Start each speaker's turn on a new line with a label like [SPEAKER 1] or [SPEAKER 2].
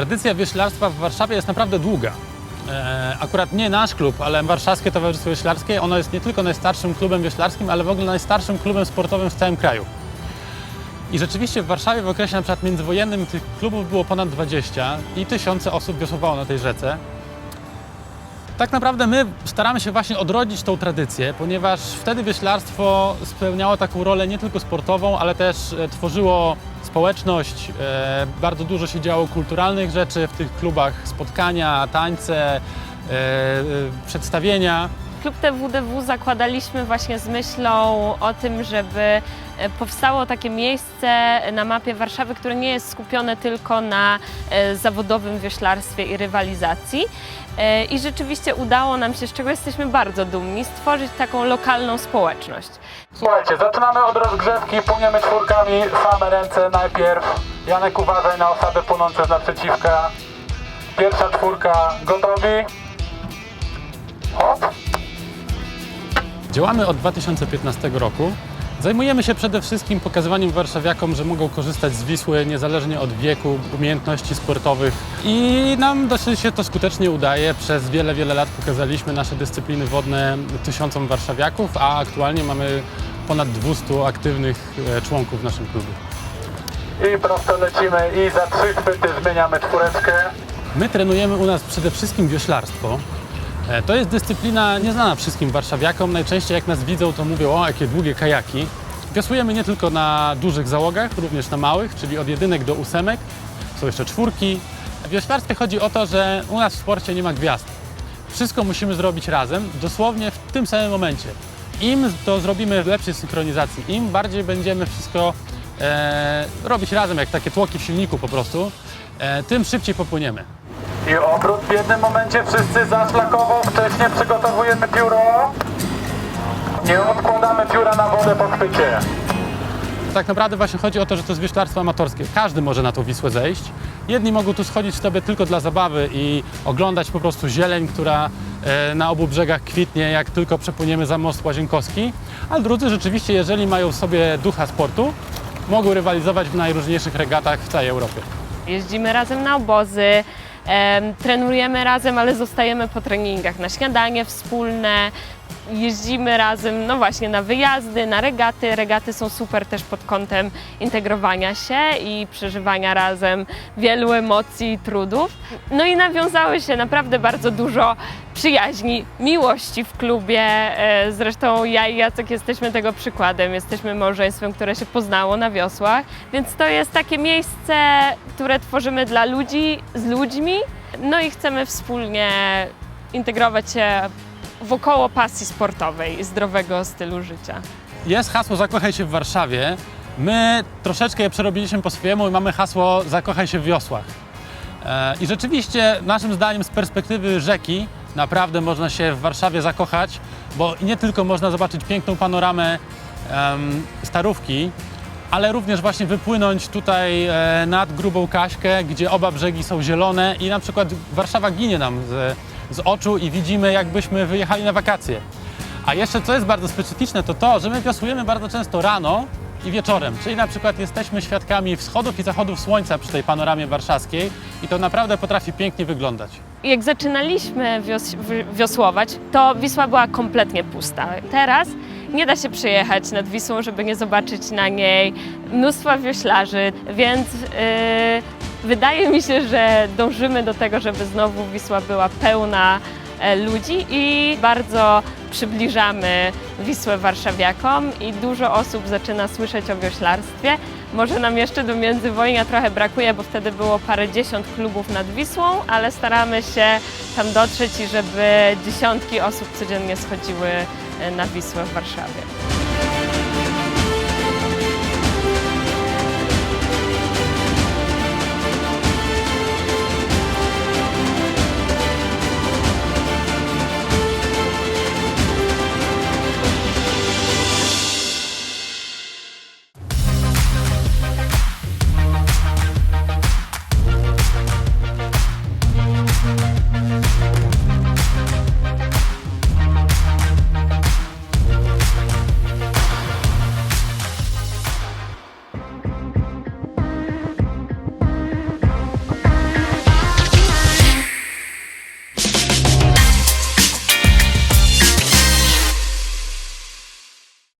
[SPEAKER 1] Tradycja wioślarstwa w Warszawie jest naprawdę długa. E, Akurat nie nasz klub, ale Warszawskie Towarzystwo Wioślarskie, ono jest nie tylko najstarszym klubem wioślarskim, ale w ogóle najstarszym klubem sportowym w całym kraju. I rzeczywiście w Warszawie w okresie na przykład międzywojennym tych klubów było ponad 20 i tysiące osób wiosłowało na tej rzece. Tak naprawdę my staramy się właśnie odrodzić tą tradycję, ponieważ wtedy wioślarstwo spełniało taką rolę nie tylko sportową, ale też e, tworzyło społeczność. E, bardzo dużo się działo kulturalnych rzeczy w tych klubach, spotkania, tańce, e, przedstawienia.
[SPEAKER 2] Klub TWDW zakładaliśmy właśnie z myślą o tym, żeby e, powstało takie miejsce na mapie Warszawy, które nie jest skupione tylko na e, zawodowym wioślarstwie i rywalizacji. E, I rzeczywiście udało nam się, z czego jesteśmy bardzo dumni, stworzyć taką lokalną społeczność.
[SPEAKER 1] Słuchajcie, zaczynamy od rozgrzewki, płyniemy czwórkami, same ręce najpierw. Janek uważaj na osoby płynące naprzeciwka. Pierwsza czwórka, gotowi? Działamy od 2015 roku. Zajmujemy się przede wszystkim pokazywaniem warszawiakom, że mogą korzystać z Wisły niezależnie od wieku, umiejętności sportowych i nam dosyć się to skutecznie udaje. Przez wiele, wiele lat pokazaliśmy nasze dyscypliny wodne tysiącom warszawiaków, a aktualnie mamy ponad 200 aktywnych e, członków w naszym klubie.
[SPEAKER 3] I prosto lecimy i za trzy chwyty zmieniamy czwóreczkę.
[SPEAKER 1] My trenujemy u nas przede wszystkim wioślarstwo. E, To jest dyscyplina nieznana wszystkim warszawiakom. Najczęściej jak nas widzą, to mówią, o jakie długie kajaki. Wiosłujemy nie tylko na dużych załogach, również na małych, czyli od jedynek do ósemek. Są jeszcze czwórki. W wioślarstwie chodzi o to, że u nas w sporcie nie ma gwiazd. Wszystko musimy zrobić razem, dosłownie w tym samym momencie. Im to zrobimy w lepszej synchronizacji, im bardziej będziemy wszystko e, robić razem, jak takie tłoki w silniku po prostu, e, tym szybciej popłyniemy.
[SPEAKER 3] I obrót w jednym momencie wszyscy zaszlakowo. Wcześniej przygotowujemy pióro. Nie odkładamy pióra na wodę po chwycie.
[SPEAKER 1] Tak naprawdę właśnie chodzi o to, że to jest wioślarstwo amatorskie. Każdy może na tą Wisłę zejść. Jedni mogą tu schodzić sobie tylko dla zabawy i oglądać po prostu zieleń, która e, na obu brzegach kwitnie, jak tylko przepłyniemy za most Łazienkowski. A drudzy rzeczywiście, jeżeli mają w sobie ducha sportu, mogą rywalizować w najróżniejszych regatach w całej Europie.
[SPEAKER 2] Jeździmy razem na obozy, trenujemy razem, ale zostajemy po treningach na śniadanie wspólne. Jeździmy razem, no właśnie, na wyjazdy, na regaty. Regaty są super też pod kątem integrowania się i przeżywania razem wielu emocji i trudów. No i nawiązały się naprawdę bardzo dużo przyjaźni, miłości w klubie. E, Zresztą ja i Jacek jesteśmy tego przykładem. Jesteśmy małżeństwem, które się poznało na wiosłach, więc to jest takie miejsce, które tworzymy dla ludzi, z ludźmi. No i chcemy wspólnie integrować się wokoło pasji sportowej i zdrowego stylu życia.
[SPEAKER 1] Jest hasło Zakochaj się w Warszawie. My troszeczkę je przerobiliśmy po swojemu i mamy hasło Zakochaj się w wiosłach. E, I rzeczywiście, naszym zdaniem, z perspektywy rzeki, naprawdę można się w Warszawie zakochać, bo nie tylko można zobaczyć piękną panoramę em, Starówki, ale również właśnie wypłynąć tutaj e, nad Grubą Kaśkę, gdzie oba brzegi są zielone i na przykład Warszawa ginie nam z, z oczu i widzimy, jakbyśmy wyjechali na wakacje. A jeszcze co jest bardzo specyficzne, to to, że my wiosłujemy bardzo często rano i wieczorem, czyli na przykład jesteśmy świadkami wschodów i zachodów słońca przy tej panoramie warszawskiej i to naprawdę potrafi pięknie wyglądać.
[SPEAKER 2] Jak zaczynaliśmy wios wi- wiosłować, to Wisła była kompletnie pusta. Teraz nie da się przejechać nad Wisłą, żeby nie zobaczyć na niej mnóstwa wioślarzy, więc yy, wydaje mi się, że dążymy do tego, żeby znowu Wisła była pełna e, ludzi i bardzo przybliżamy Wisłę warszawiakom i dużo osób zaczyna słyszeć o wioślarstwie. Może nam jeszcze do międzywojnia trochę brakuje, bo wtedy było parędziesiąt klubów nad Wisłą, ale staramy się tam dotrzeć i żeby dziesiątki osób codziennie schodziły e, na Wisłę w Warszawie.